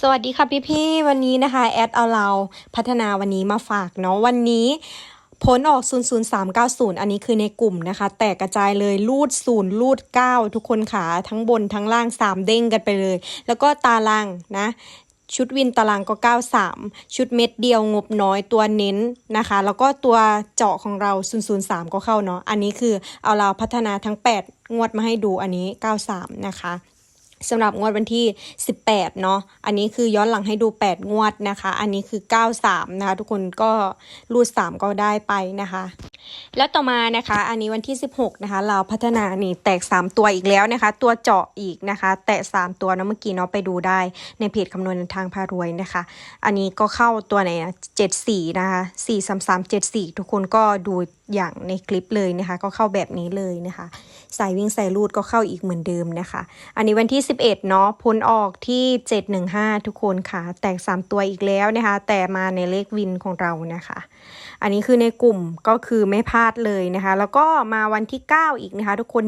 สวัสดีค่ะพี่พี่ๆวันนี้นะคะแอดเอาเราพัฒนาวันนี้มาฝากเนาะวันนี้ผลออก 00390 อันนี้คือในกลุ่มนะคะ แตกกระจายเลยรูด 0 รูด 9 ทุกคนขาทั้งบนทั้งล่าง 3 เด้งกันไปเลย แล้วก็ตารางนะชุดวินตารางก็ 93 ชุดเม็ดเดียวงบน้อยตัวเน้นนะคะ แล้วก็ตัวเจาะของเรา 003 ก็เข้าเนาะ อันนี้คือเอาเราพัฒนาทั้ง 8 งวดมาให้ดูอันนี้ 93 นะคะ สำหรับงวดวันที่ 18 เนาะ อันนี้คือย้อนหลังให้ดู 8 งวดนะคะ อันนี้คือ 93 นะคะ ทุกคนก็รูด 3 ก็ได้ไปนะคะ แล้วต่อมานะคะ อันนี้วันที่ 16 นะคะ เราพัฒนานี่แตก 3 ตัวอีกแล้วนะคะ ตัวเจาะอีกนะคะ แตะ 3 ตัวเนาะเมื่อกี้เนาะไปดูได้ในเพจคำนวณทางพารวยนะคะ อันนี้ก็เข้าตัวไหนนะ74 นะคะ 43374 ทุกคนก็ดูอย่างในคลิปเลยนะคะ ก็เข้าแบบนี้เลยนะคะ สายวิ่งสายรูดก็เข้าอีกเหมือนเดิมนะคะ อันนี้วันที่ 11 เนาะพ้นออกที่ 715 ทุกคนค่ะ แตก 3 ตัวอีกแล้วนะคะ แต่มาในเลขวินของเรานะคะ อันนี้คือในกลุ่มก็คือไม่พลาดเลยนะคะ แล้วก็มาวันที่ 9 อีกนะคะ ทุกคน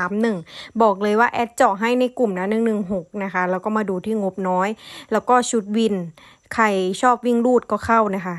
11631 บอกเลยว่าแอดเจาะให้ในกลุ่มนะ 116 นะคะ แล้วก็มาดูที่งบน้อย แล้วก็ชุดวิน ใครชอบวิ่งรูดก็เข้านะคะ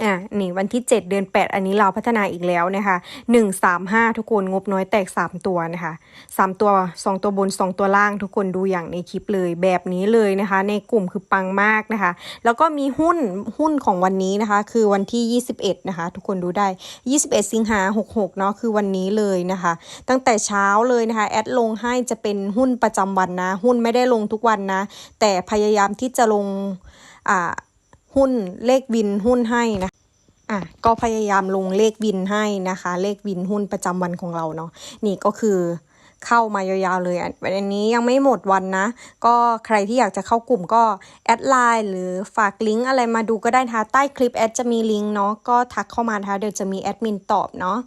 อะนี่วันที่ 7 เดือน 8 อันนี้เราพัฒนาอีกแล้วนะคะ 1 3 5 ทุกคนงบน้อยแตก 3 ตัวนะคะ 3 ตัว 2 ตัวบน 2 ตัวล่างทุกคนดูอย่างในคลิปเลยแบบนี้เลยนะคะ ในกลุ่มคือปังมากนะคะ แล้วก็มีหุ้นหุ้นของวันนี้นะคะ คือวันที่ 21 นะคะ ทุกคนดูได้ 21 สิงหา66 เนาะคือวันนี้เลยนะคะ ตั้งแต่เช้าเลยนะคะแอดลงให้จะเป็นหุ้นประจำวันนะ หุ้นไม่ได้ลงทุกวันนะ แต่พยายามที่จะลงอ่า หุ้นเลขวินหุ้นให้นะอะก็พยายามลงเลขวินให้นะคะ เลขวินหุ้นประจำวันของเราเนาะนี่ก็คือเข้ามายาวๆเลยอันอันนี้ยังไม่หมดวันนะ ก็ใครที่อยากจะเข้ากลุ่มก็แอดไลน์หรือฝากลิงก์อะไรมาดูก็ได้นะคะใต้คลิปแอดจะมีลิงก์เนาะก็ทักเข้ามานะคะเดี๋ยวจะมีแอดมินตอบเนาะ